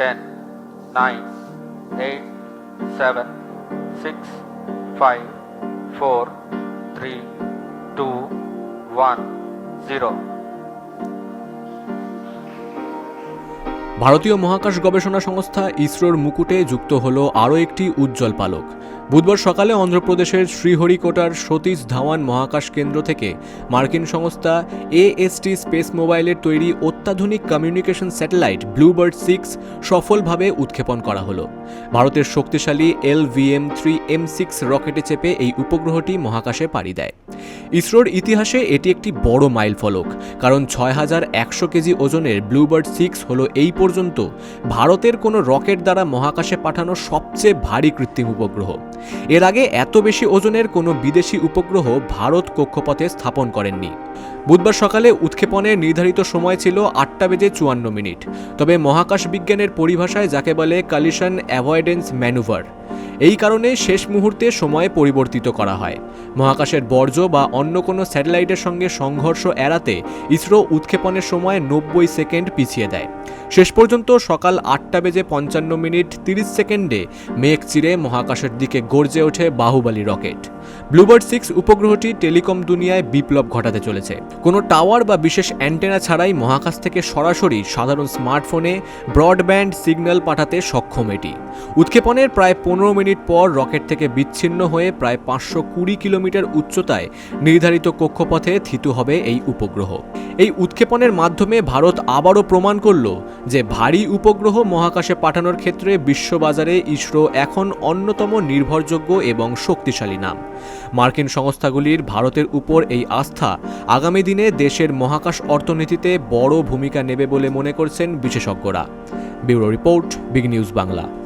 Ten nine eight seven six five four three two one zero ভারতীয় মহাকাশ গবেষণা সংস্থা ইসরোর মুকুটে যুক্ত হল আরও একটি উজ্জ্বল পালক। বুধবার সকালে অন্ধ্রপ্রদেশের শ্রীহরিকোটার সতীশ ধাওয়ান মহাকাশ কেন্দ্র থেকে মার্কিন সংস্থা এএসটি স্পেস মোবাইলের তৈরি অত্যাধুনিক কমিউনিকেশন স্যাটেলাইট ব্লুবার্ড সিক্স সফলভাবে উৎক্ষেপণ করা হলো। ভারতের শক্তিশালী L VM three M six রকেটে চেপে এই উপগ্রহটি মহাকাশে পাড়ি দেয়। ইসরোর ইতিহাসে এটি একটি বড় মাইল ফলক কারণ ছয় হাজার একশো কেজি ওজনের ব্লুবার্ড সিক্স হলো এই পর্যন্ত ভারতের কোনো রকেট দ্বারা মহাকাশে পাঠানো সবচেয়ে ভারী কৃত্রিম উপগ্রহ। এর আগে এত বেশি ওজনের কোনো বিদেশি উপগ্রহ ভারত কক্ষপথে স্থাপন করেননি। বুধবার সকালে উৎক্ষেপণের নির্ধারিত সময় ছিল আটটা বেজে চুয়ান্ন মিনিট। তবে মহাকাশ বিজ্ঞানের পরিভাষায় যাকে বলে কালিশন অ্যাভয়েডেন্স ম্যানুভার এই কারণে শেষ মুহূর্তে সময় পরিবর্তিত করা হয়। মহাকাশের বর্জ্য বা অন্য কোনো স্যাটেলাইটের সঙ্গে সংঘর্ষ এড়াতে ইসরো উৎক্ষেপণের সময় নব্বই সেকেন্ড পিছিয়ে দেয়। শেষ পর্যন্ত সকাল আটটা বেজে পঞ্চান্ন মিনিট তিরিশ সেকেন্ডে মেঘ চিরে মহাকাশের দিকে গর্জে ওঠে বাহুবালী রকেট। ব্লুবার্ড সিক্স উপগ্রহটি টেলিকম দুনিয়ায় বিপ্লব ঘটাতে চলেছে। কোনো টাওয়ার বা বিশেষ অ্যান্টেনা ছাড়াই মহাকাশ থেকে সরাসরি সাধারণ স্মার্টফোনে ব্রডব্যান্ড সিগন্যাল পাঠাতে সক্ষম এটি। উৎক্ষেপণের প্রায় পনেরো মিনিট পর রকেট থেকে বিচ্ছিন্ন হয়ে প্রায় পাঁচশো কুড়ি কিলোমিটার উচ্চতায় নির্ধারিত কক্ষপথে থিতু হবে এই উপগ্রহ। এই উৎক্ষেপণের মাধ্যমে ভারত আবারও প্রমাণ করল যে ভারী উপগ্রহ মহাকাশে পাঠানোর ক্ষেত্রে বিশ্ববাজারে ইসরো এখন অন্যতম নির্ভরযোগ্য এবং শক্তিশালী নাম। মার্কিন সংস্থাগুলির ভারতের উপর এই আস্থা আগামী দিনে দেশের মহাকাশ অর্থনীতিতে বড় ভূমিকা নেবে বলে মনে করছেন বিশেষজ্ঞরা। Bureau report, Big News Bangla.